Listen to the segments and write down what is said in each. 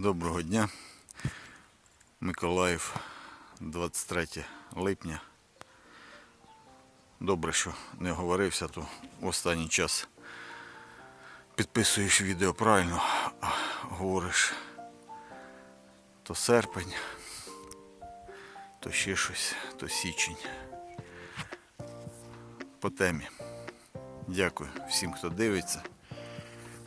Доброго дня. Миколаїв, 23 липня. Добре, що не говорився, то в останній час підписуєш відео правильно, а говориш то серпень, то ще щось, то січень. По темі. Дякую всім, хто дивиться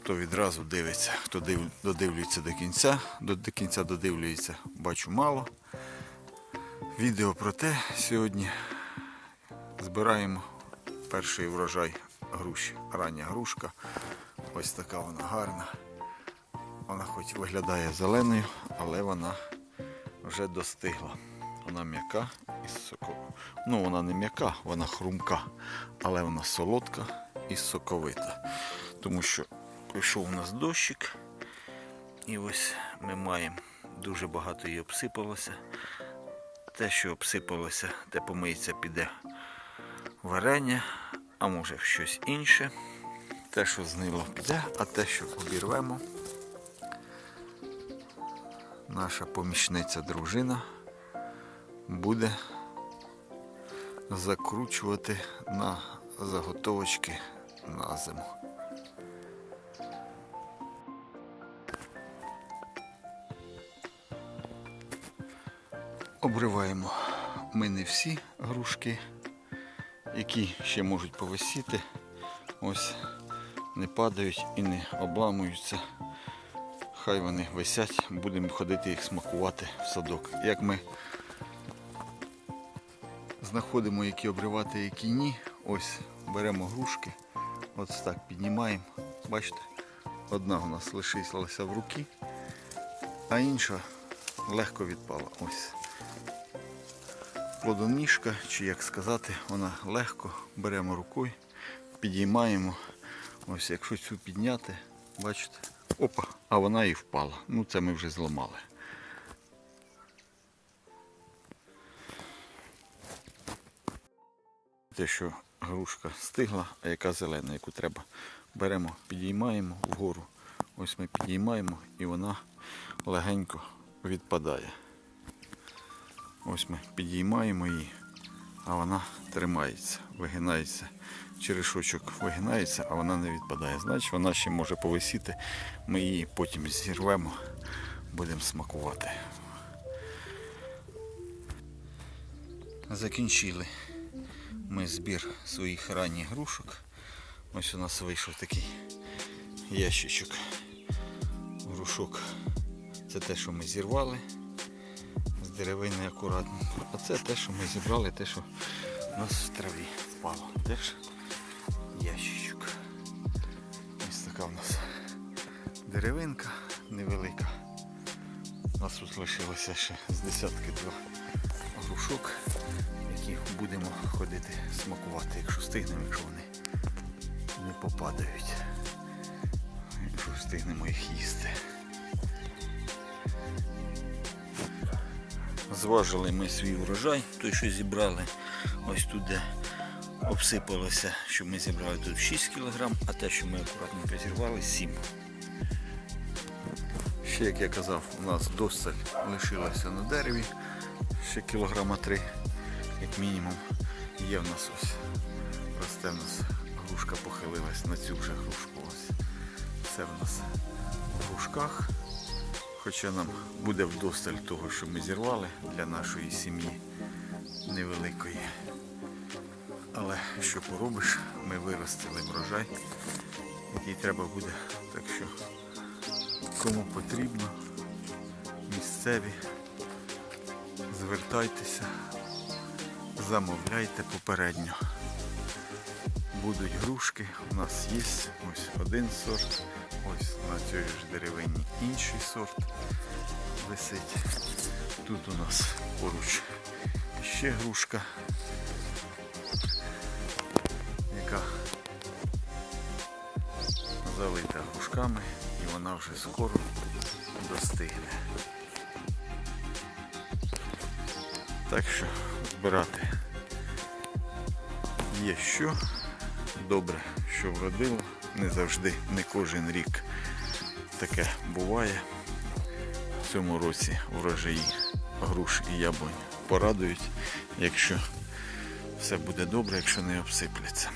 хто відразу дивиться, хто див, додивлюється до кінця, до, до кінця додивлюється, бачу мало. Відео про те сьогодні збираємо перший врожай груші. Рання грушка. Ось така вона гарна. Вона хоч виглядає зеленою, але вона вже достигла. Вона м'яка і соковита. Ну, вона не м'яка, вона хрумка, але вона солодка і соковита. Тому що прийшов у нас дощик. І ось ми маємо дуже багато її обсипалося. Те, що обсипалося, те помиється, піде варення, а може щось інше. Те, що знило, піде, а те, що обірвемо, наша помічниця дружина буде закручувати на заготовочки на зиму. Обриваємо ми не всі грушки, які ще можуть повисіти. Ось не падають і не обламуються. Хай вони висять, будемо ходити їх смакувати в садок. Як ми знаходимо, які обривати, які ні. Ось беремо грушки, ось так піднімаємо. Бачите, одна у нас лишилася в руки, а інша легко відпала. Ось плодоніжка, чи як сказати, вона легко беремо рукою, підіймаємо. Ось якщо цю підняти, бачите, опа, а вона і впала. Ну це ми вже зламали. Те, що грушка стигла, а яка зелена, яку треба. Беремо, підіймаємо вгору. Ось ми підіймаємо і вона легенько відпадає. Ось ми підіймаємо її, а вона тримається, вигинається. Черешочок вигинається, а вона не відпадає. Значить вона ще може повисіти. Ми її потім зірвемо, будемо смакувати. Закінчили ми збір своїх ранніх грушок. Ось у нас вийшов такий ящичок грушок. Це те, що ми зірвали деревини акуратно. А це те, що ми зібрали, те, що у нас в траві впало. Теж ящичок. Ось така у нас деревинка невелика. У нас тут лишилося ще з десятки два грушок, які будемо ходити смакувати, якщо встигнемо, якщо вони не попадають. Якщо встигнемо їх їсти. Зважили ми свій врожай, той, що зібрали. Ось тут де обсипалося, що ми зібрали тут 6 кг, а те, що ми акуратно зірвали, 7 Ще, як я казав, у нас досталь лишилася на дереві, ще кілограма 3, як мінімум. Є в нас ось, росте в нас грушка похилилась на цю вже грушку. Ось. Це в нас в грушках. Хоча нам буде вдосталь того, що ми зірвали для нашої сім'ї невеликої. Але що поробиш, ми виростили врожай, який треба буде. Так що кому потрібно, місцеві, звертайтеся, замовляйте попередньо. Будуть грушки, у нас є ось один сорт, ось на цій ж деревині інший сорт висить. Тут у нас поруч ще грушка, яка залита грушками і вона вже скоро достигне. Так що збирати є що. Добре, що вродило. Не завжди, не кожен рік таке буває. В цьому році врожаї груш і яблунь порадують, якщо все буде добре, якщо не обсипляться.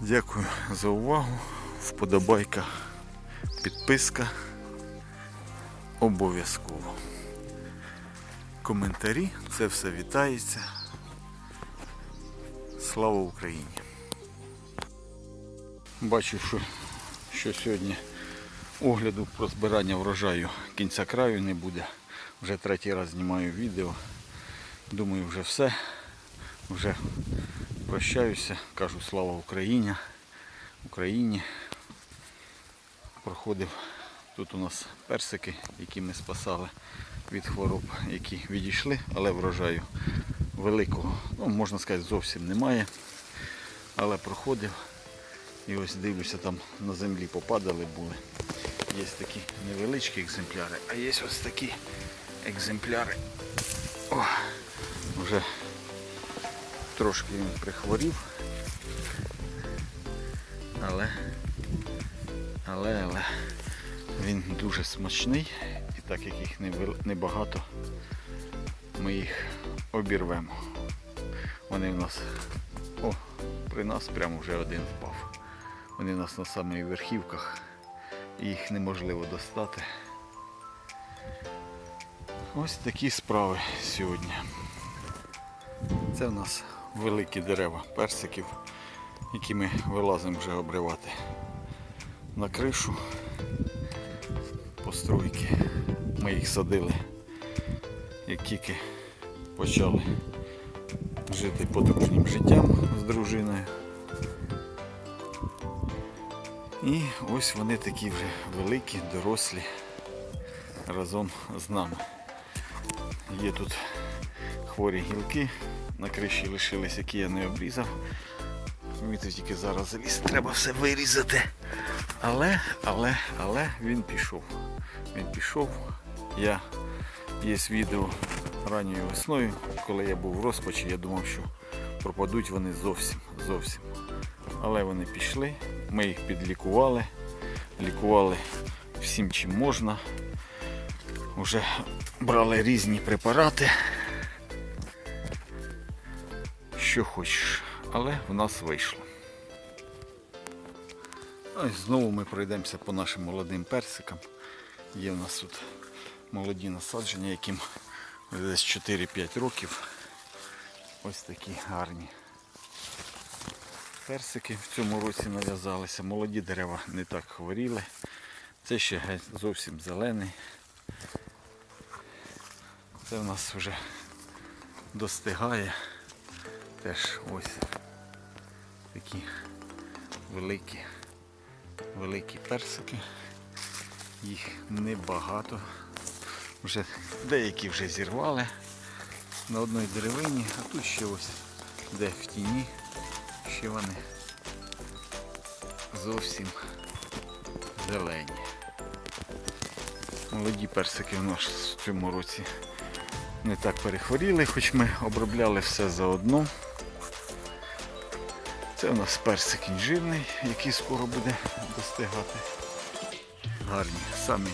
Дякую за увагу. Вподобайка, підписка. Обов'язково. Коментарі, це все вітається. Слава Україні! Бачу, що, що сьогодні огляду про збирання врожаю кінця краю не буде. Вже третій раз знімаю відео. Думаю, вже все. Вже прощаюся. Кажу слава Україні. Україні. Проходив тут у нас персики, які ми спасали від хвороб, які відійшли, але врожаю великого, ну можна сказати, зовсім немає. Але проходив. І ось дивлюся, там на землі попадали були. Є такі невеличкі екземпляри, а є ось такі екземпляри. О, вже трошки він прихворів. Але, але, але він дуже смачний і так як їх небагато, ми їх обірвемо. Вони в нас, о, при нас прямо вже один впав. Вони у нас на самих верхівках, їх неможливо достати. Ось такі справи сьогодні. Це в нас великі дерева персиків, які ми вилазимо вже обривати на кришу постройки. Ми їх садили, як тільки почали жити подружнім життям з дружиною. І ось вони такі вже великі, дорослі разом з нами. Є тут хворі гілки, на криші лишились, які я не обрізав. Помітив тільки зараз заліз, треба все вирізати. Але, але, але він пішов. Він пішов. Я є відео ранньою весною, коли я був в розпачі, я думав, що пропадуть вони зовсім, зовсім. Але вони пішли, ми їх підлікували, лікували всім чим можна. Уже брали різні препарати. Що хочеш, але в нас вийшло. Ось знову ми пройдемося по нашим молодим персикам. Є в нас тут молоді насадження, яким десь 4-5 років. Ось такі гарні персики в цьому році нав'язалися. Молоді дерева не так хворіли. Це ще зовсім зелений. Це в нас вже достигає. Теж ось такі великі, великі персики. Їх небагато. Вже деякі вже зірвали на одній деревині, а тут ще ось де в тіні ще вони зовсім зелені. Молоді персики в нас в цьому році не так перехворіли, хоч ми обробляли все заодно. Це у нас персик інжирний, який скоро буде достигати. Гарні, самі,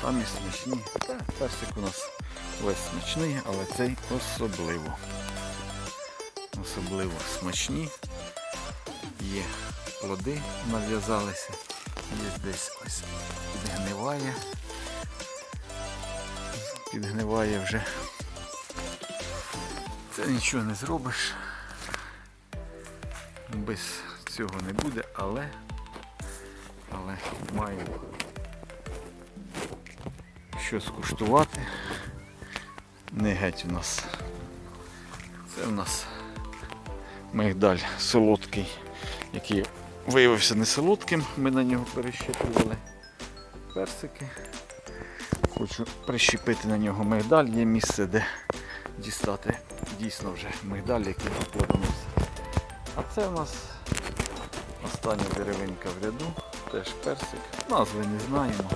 самі смачні. Та, персик у нас весь смачний, але цей особливо. Особливо смачні. Є плоди нав'язалися. Є десь ось підгниває. Підгниває вже. Це нічого не зробиш. Без цього не буде, але, але маємо що скуштувати. Не геть у нас. Це у нас мигдаль солодкий, який виявився не солодким, ми на нього перещепували персики. Хочу прищепити на нього мигдаль, є місце, де дістати дійсно вже мигдаль, який плодоносить. А це у нас остання деревинка в ряду, теж персик. Назви не знаємо.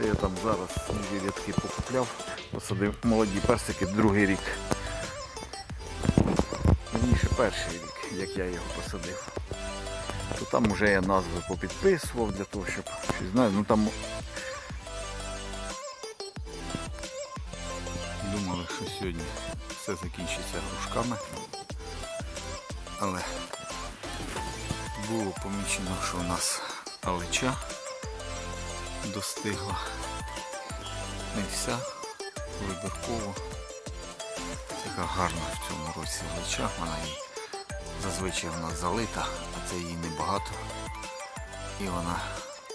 Я там зараз нові рядки покупляв, посадив молоді персики другий рік. Верніше перший рік, як я його посадив. Тут там вже я назви попідписував для того, щоб щось знаю. Ну там думали, що сьогодні все закінчиться грушками. Але було помічено, що у нас алеча достигла. Не вся, вибірково. Така гарна в цьому році алеча. Вона і зазвичай вона залита, а це її небагато. І вона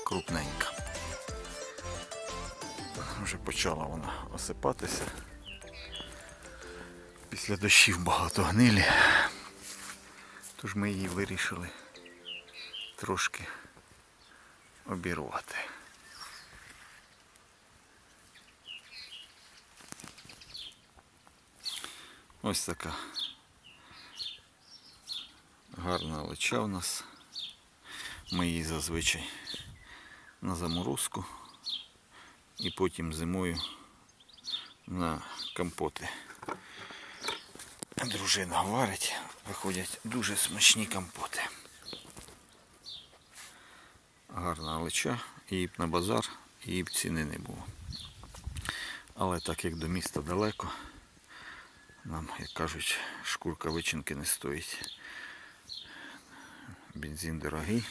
крупненька. Вже почала вона осипатися. Після дощів багато гнилі. Тож ми її вирішили трошки обірвати. Ось така гарна лича у нас. Ми її зазвичай на заморозку і потім зимою на компоти. Дружина варить, виходять дуже смачні компоти. Гарна лича, її б на базар, її б ціни не було. Але так як до міста далеко, нам, як кажуть, шкурка вичинки не стоїть. Бензин дорогий,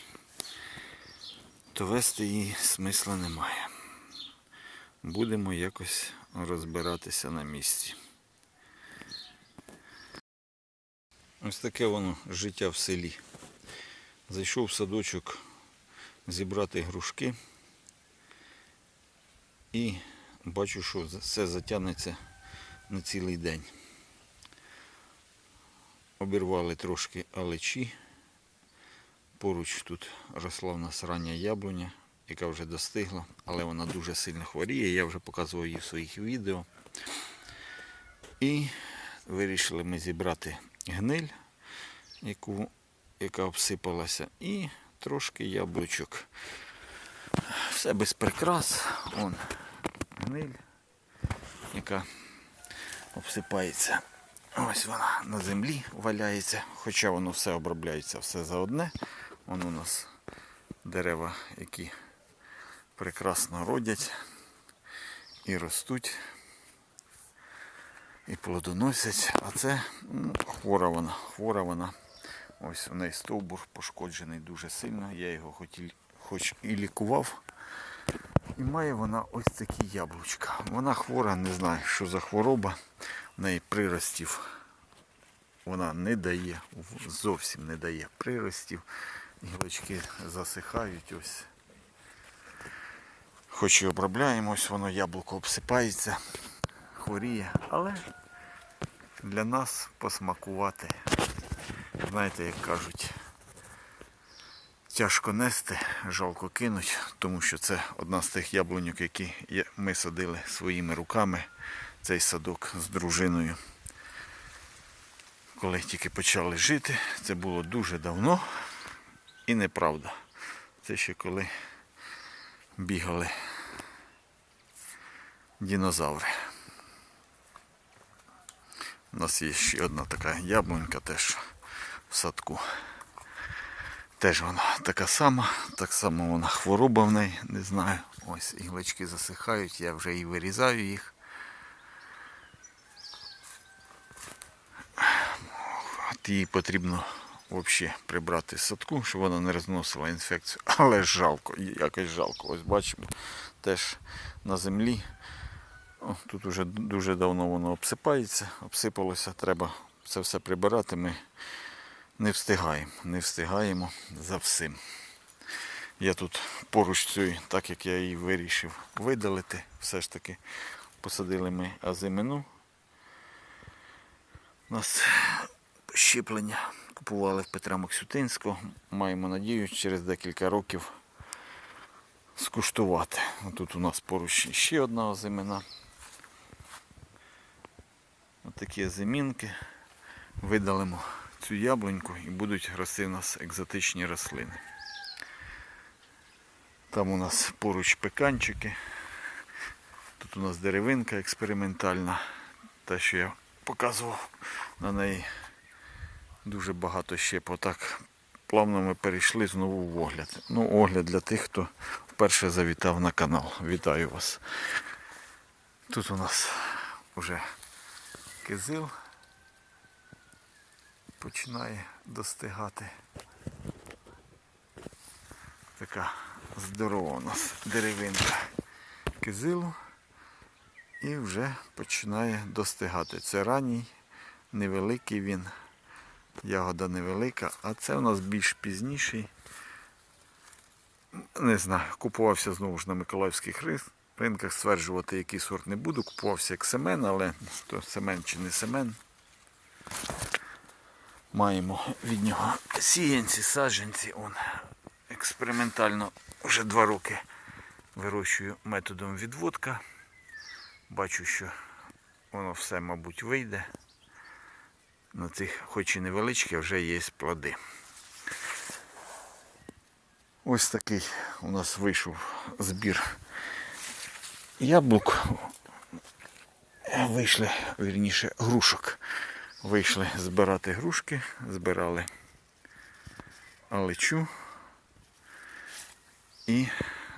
то вести її смисла немає. Будемо якось розбиратися на місці. Ось таке воно життя в селі. Зайшов в садочок зібрати грушки і бачу, що все затягнеться на цілий день. Обірвали трошки алечі. Поруч тут росла в нас рання яблуня, яка вже достигла, але вона дуже сильно хворіє. Я вже показував її в своїх відео. І вирішили ми зібрати гниль, яку, яка обсипалася, і трошки яблучок. Все без прикрас. Вон гниль, яка обсипається. Ось вона на землі валяється, хоча воно все обробляється все за одне. Вон у нас дерева, які прекрасно родять і ростуть, і плодоносять. А це ну, хвора вона, хвора вона. Ось у неї стовбур пошкоджений дуже сильно. Я його хоч і, лікував. І має вона ось такі яблучка. Вона хвора, не знаю, що за хвороба. В неї приростів вона не дає, зовсім не дає приростів. Гілочки засихають ось. Хоч і обробляємо, ось воно яблуко обсипається, хворіє, але для нас посмакувати. Знаєте, як кажуть, тяжко нести, жалко кинуть, тому що це одна з тих яблуньок, які ми садили своїми руками, цей садок з дружиною. Коли тільки почали жити, це було дуже давно і неправда. Це ще коли бігали динозаври. У нас є ще одна така яблунька теж в садку. Теж вона така сама, так само вона хвороба в неї, не знаю. Ось іглочки засихають, я вже і вирізаю їх. От її потрібно взагалі прибрати з садку, щоб вона не розносила інфекцію. Але жалко, якось жалко. Ось бачимо, теж на землі. О, тут вже дуже давно воно обсипається, обсипалося, треба це все прибирати. Ми не встигаємо, не встигаємо за всім. Я тут поруч цієї, так як я її вирішив видалити, все ж таки посадили ми азимину. У нас щеплення купували в Петра Максютинського. Маємо надію через декілька років скуштувати. Тут у нас поруч ще одна озимина. Ось такі озимінки. Видалимо цю яблуньку і будуть рости у нас екзотичні рослини. Там у нас поруч пеканчики. Тут у нас деревинка експериментальна. Та, що я показував на неї дуже багато щеп отак плавно ми перейшли знову в огляд. Ну, огляд для тих, хто вперше завітав на канал. Вітаю вас. Тут у нас вже кизил починає достигати. Така здорова у нас деревинка кизилу і вже починає достигати. Це ранній, невеликий він, ягода невелика, а це у нас більш пізніший. Не знаю, купувався знову ж на Миколаївських ринках. Стверджувати, який сорт не буду. Купувався як семен, але то семен чи не семен. Маємо від нього сіянці, саджанці. Он експериментально вже два роки вирощую методом відводка. Бачу, що воно все, мабуть, вийде. На цих, хоч і невеличкі, вже є плоди. Ось такий у нас вийшов збір яблук. Вийшли, вірніше, грушок. Вийшли збирати грушки, збирали алечу і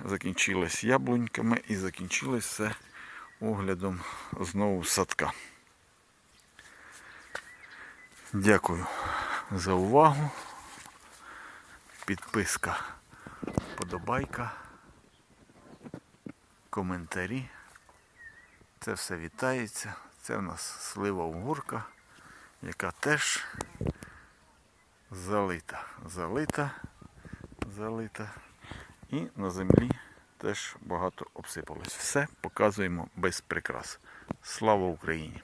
закінчилось яблуньками і закінчилось все оглядом знову садка. Дякую за увагу. Підписка, подобайка, коментарі. Це все вітається. Це в нас слива угорка, яка теж залита, залита, залита. І на землі теж багато обсипалось. Все показуємо без прикрас. Слава Україні!